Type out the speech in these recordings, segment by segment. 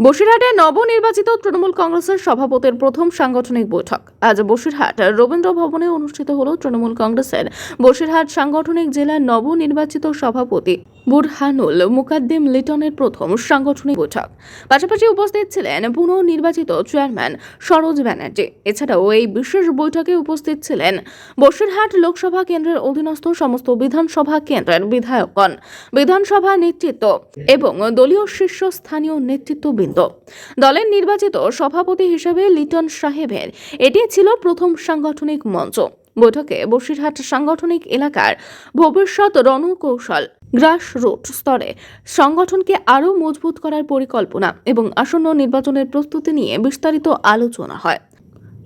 বসিরহাটে নবনির্বাচিত তৃণমূল কংগ্রেসের সভাপতির প্রথম সাংগঠনিক বৈঠক। আজ বসিরহাট রবীন্দ্র ভবনে অনুষ্ঠিত হল তৃণমূল কংগ্রেসের বসিরহাট সাংগঠনিক জেলার নবনির্বাচিত সভাপতি বুরহানুল মুকাদ্দিম লিটনের প্রথম সাংগঠনিক বৈঠক। পাশাপাশি উপস্থিত ছিলেন পুনর্নির্বাচিত চেয়ারম্যান সরোজ ব্যানার্জি। এছাড়াও এই বিশেষ বৈঠকে উপস্থিত ছিলেন বসিরহাট লোকসভা কেন্দ্রের অধীনস্থ সমস্ত বিধানসভা কেন্দ্রের বিধায়কগণ, বিধানসভা নেতৃত্ব এবং দলীয় শীর্ষস্থানীয় নেতৃত্ববৃন্দ। দলের নির্বাচিত সভাপতি হিসেবে লিটন সাহেবের এটি ছিল প্রথম সাংগঠনিক মঞ্চ। বৈঠকে বসিরহাট সাংগঠনিক এলাকার ভবিষ্যৎ রণকৌশল গ্রাসরুট স্তরে সংগঠনকে আরও মজবুত করার পরিকল্পনা এবং আসন্ন নির্বাচনের প্রস্তুতি নিয়ে বিস্তারিত আলোচনা হয়।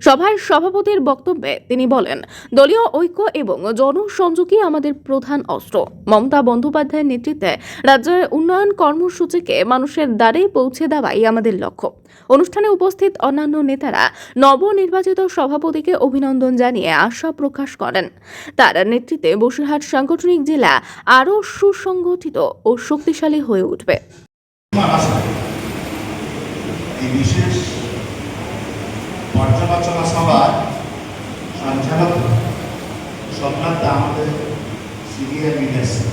সভায় সভাপতির বক্তব্যে তিনি বলেন, দলীয় ঐক্য এবং জনসংযোগই আমাদের প্রধান অস্ত্র। মমতা বন্দ্যোপাধ্যায়ের নেতৃত্বে রাজ্যের উন্নয়ন কর্মসূচিকে মানুষের দ্বারে পৌঁছে দেওয়াই আমাদের লক্ষ্য। অনুষ্ঠানে উপস্থিত অন্যান্য নেতারা নবনির্বাচিত সভাপতিকে অভিনন্দন জানিয়ে আশা প্রকাশ করেন। তার নেতৃত্বে বসিরহাট সাংগঠনিক জেলা আরও সুসংগঠিত ও শক্তিশালী হয়ে উঠবে। বিশেষ পর্যালোচনা সভার সঞ্চালক দা আমাদের সিনিয়র লিডারশিপ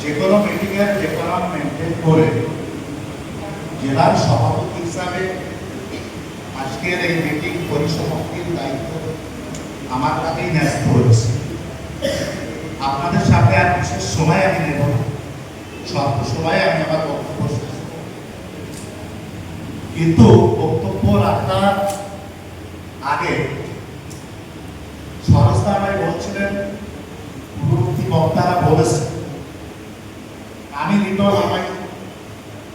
যে কোনো মিটিংয়ের যে কোনো মেনটেন করে জেলার সভাপতি হিসাবে আজকের এই মিটিং পরিসমাপ্তির দায়িত্ব আমার কাছেই ন্যস্ত হয়েছে। আপনাদের সাথে আর বিশেষ সময় আমি নেব স্বল্প সময়ে আমি আমার বক্তব্য। কিন্তু রাখার আগে সরস্তা বলছিলেন বক্তারা বলেছে। আমি লিটন আমায়,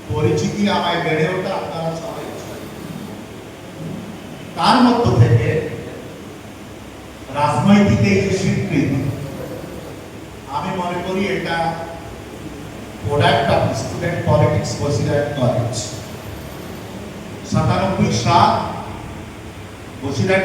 পরিচিতি আমায় বেড়ে ওঠা, আপনারা সবাই তার মধ্য থেকে রাজনৈতিক এই স্বীকৃতি, আমি মনে করি এটা product of student politics Basirhat college সাতানব্বই সাত বসিরহাট